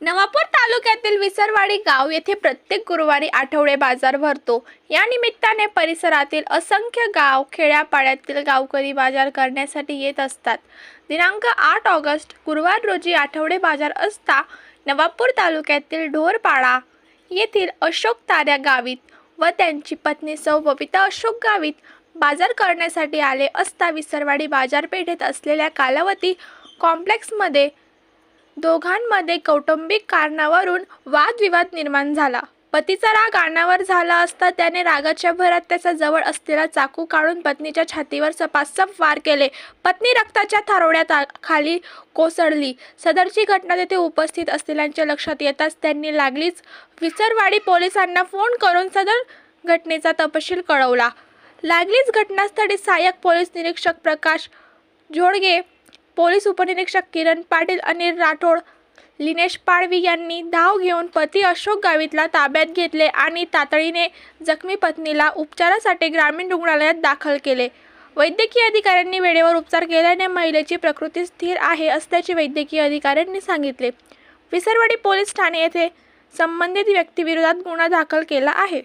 नवापूर तालुक्यातील विसरवाडी गाव येथे प्रत्येक गुरुवारी आठवडे बाजार भरतो. या निमित्ताने परिसरातील असंख्य गाव खेड्यापाड्यातील गावकरी बाजार करण्यासाठी येत असतात. दिनांक आठ ऑगस्ट गुरुवार रोजी आठवडे बाजार असता नवापूर तालुक्यातील ढोरपाडा येथील अशोक ताऱ्या गावीत व त्यांची पत्नी सौ बबिता अशोक गावीत बाजार करण्यासाठी आले असता विसरवाडी बाजारपेठेत असलेल्या कालावती कॉम्प्लेक्समध्ये दोघांमध्ये कौटुंबिक कारणावरून वादविवाद निर्माण झाला. पतीचा राग अण्णावर झाला असता त्याने रागाच्या भरात त्याचा जवळ असलेला चाकू काढून पत्नीच्या छातीवर सपासप वार केले. पत्नी रक्ताच्या थारोड्यात खाली कोसळली. सदरची घटना तेथे उपस्थित असलेल्यांच्या लक्षात येताच त्यांनी लागलीच. विसरवाडी पोलिसांना फोन करून सदर घटनेचा तपशील कळवला. लागलीच घटनास्थळी सहाय्यक पोलीस निरीक्षक प्रकाश झोडगे पोलीस उपनिरीक्षक किरण पाटील अनिल राठोड लिनेश पाडवी यांनी धाव घेऊन पती अशोक गावितला ताब्यात घेतले आणि तातडीने जखमी पत्नीला उपचारासाठी ग्रामीण रुग्णालयात दाखल केले. वैद्यकीय अधिकाऱ्यांनी वेळेवर उपचार केल्याने महिलेची प्रकृती स्थिर आहे असल्याचे वैद्यकीय अधिकाऱ्यांनी सांगितले. विसरवाडी पोलीस ठाणे येथे संबंधित व्यक्तीविरोधात गुन्हा दाखल केला आहे.